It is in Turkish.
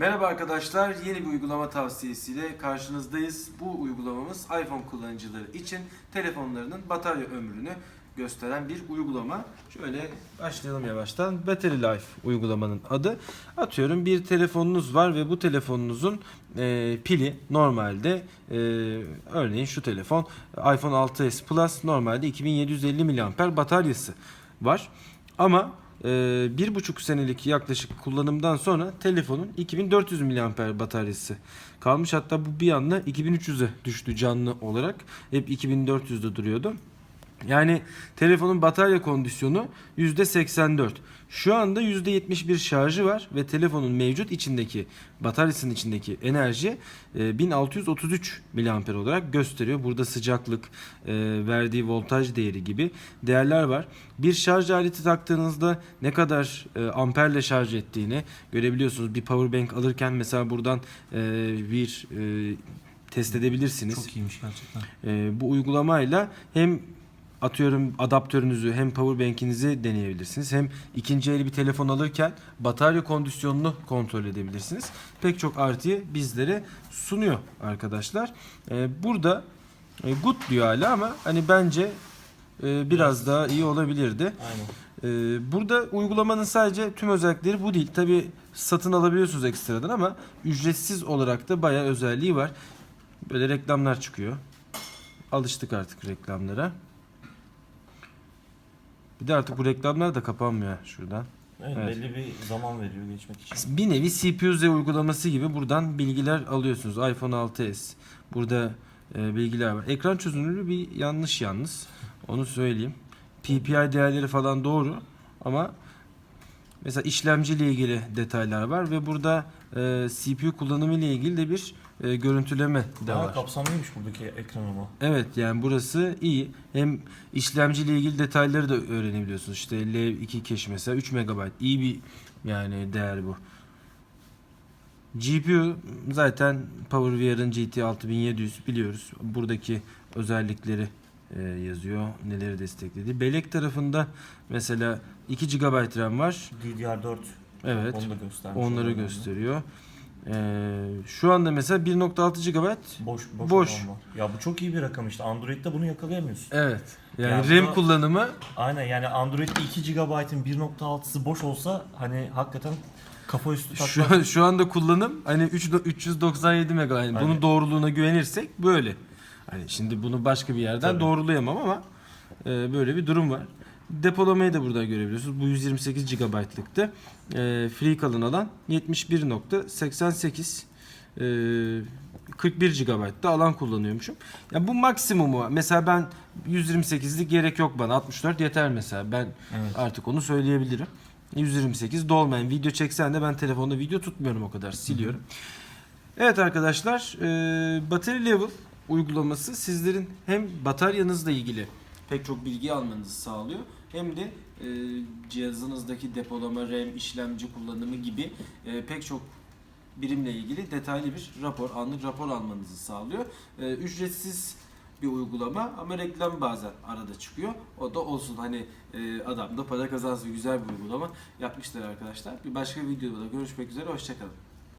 Merhaba arkadaşlar, yeni bir uygulama tavsiyesiyle karşınızdayız. Bu uygulamamız iPhone kullanıcıları için telefonlarının batarya ömrünü gösteren bir uygulama. Şöyle başlayalım yavaştan. Battery Life uygulamanın adı. Atıyorum bir telefonunuz var ve bu telefonunuzun e, pili normalde e, örneğin şu telefon iPhone 6s Plus normalde 2750 mAh bataryası var. Ama bir buçuk senelik yaklaşık kullanımdan sonra telefonun 2400 mAh bataryası kalmış. Hatta bu bir anda 2300'e düştü canlı olarak. Hep 2400'de duruyordu. Yani telefonun batarya kondisyonu %84. Şu anda %71 şarjı var ve telefonun mevcut içindeki bataryasının içindeki enerji e, 1633 mAh olarak gösteriyor. Burada sıcaklık, e, verdiği voltaj değeri gibi değerler var. Bir şarj aleti taktığınızda ne kadar e, amperle şarj ettiğini görebiliyorsunuz. Bir power bank alırken mesela buradan e, bir e, test edebilirsiniz. Çok iyiymiş gerçekten. E, bu uygulamayla hem atıyorum adaptörünüzü hem powerbank'inizi deneyebilirsiniz. Hem ikinci el bir telefon alırken batarya kondisyonunu kontrol edebilirsiniz. Pek çok artıyı bizlere sunuyor arkadaşlar. Ee, burada e, good diyor hala ama hani bence e, biraz daha iyi olabilirdi. Aynen. Ee, burada uygulamanın sadece tüm özellikleri bu değil. Tabi satın alabiliyorsunuz ekstradan ama ücretsiz olarak da bayağı özelliği var. Böyle reklamlar çıkıyor. Alıştık artık reklamlara. Bir de artık bu reklamlar da kapanmıyor şuradan. Evet, Evet. belli bir zaman veriyor geçmek için. Bir nevi CPU-Z uygulaması gibi buradan bilgiler alıyorsunuz. iPhone 6s. Burada e, bilgiler var. Ekran çözünürlüğü bir yanlış yalnız. Onu söyleyeyim. PPI değerleri falan doğru ama mesela işlemci ile ilgili detaylar var ve burada e, CPU kullanımı ile ilgili de bir e, görüntüleme de Daha var. kapsamlıymış buradaki ekran ama. Evet yani burası iyi. Hem işlemci ile ilgili detayları da öğrenebiliyorsunuz. İşte L2 cache mesela 3 MB. İyi bir yani değer bu. GPU zaten PowerVR'ın GT 6700 biliyoruz. Buradaki özellikleri e, yazıyor. Neleri destekledi. Bellek tarafında mesela 2 GB RAM var. DDR4 Evet. onu da göstermiş. Onları gösteriyor. Ee, şu anda mesela 1.6 GB Boş, boş, Boş. var. Ya bu çok iyi bir rakam işte. Android'de bunu yakalayamıyorsun. Evet. Yani Yani RAM buna- kullanımı Aynen yani Android'de 2 GB'ın 1.6'sı boş olsa hani hakikaten kafa üstü takla. Şu, şu anda kullanım hani 3, 397 MB. Yani bunun Hani- doğruluğuna güvenirsek böyle. Hani şimdi bunu başka bir yerden Tabii. doğrulayamam ama e, böyle bir durum var. Depolamayı da burada görebiliyorsunuz. Bu 128 GB'lıktı. E, free kalan alan 71.88 e, 41 GB'da alan kullanıyormuşum. Ya bu maksimumu. Mesela ben 128'lik gerek yok bana. 64 yeter mesela. Ben Evet. artık onu söyleyebilirim. 128 dolmayan video çeksen de ben telefonda video tutmuyorum o kadar siliyorum. Evet arkadaşlar e, Battery Level uygulaması sizlerin hem bataryanızla ilgili pek çok bilgi almanızı sağlıyor hem de e, cihazınızdaki depolama, RAM, işlemci kullanımı gibi e, pek çok birimle ilgili detaylı bir rapor, anlık rapor almanızı sağlıyor. E, ücretsiz bir uygulama ama reklam bazen arada çıkıyor. O da olsun hani e, adam da para kazansın güzel bir uygulama yapmışlar arkadaşlar. Bir başka videoda görüşmek üzere hoşçakalın.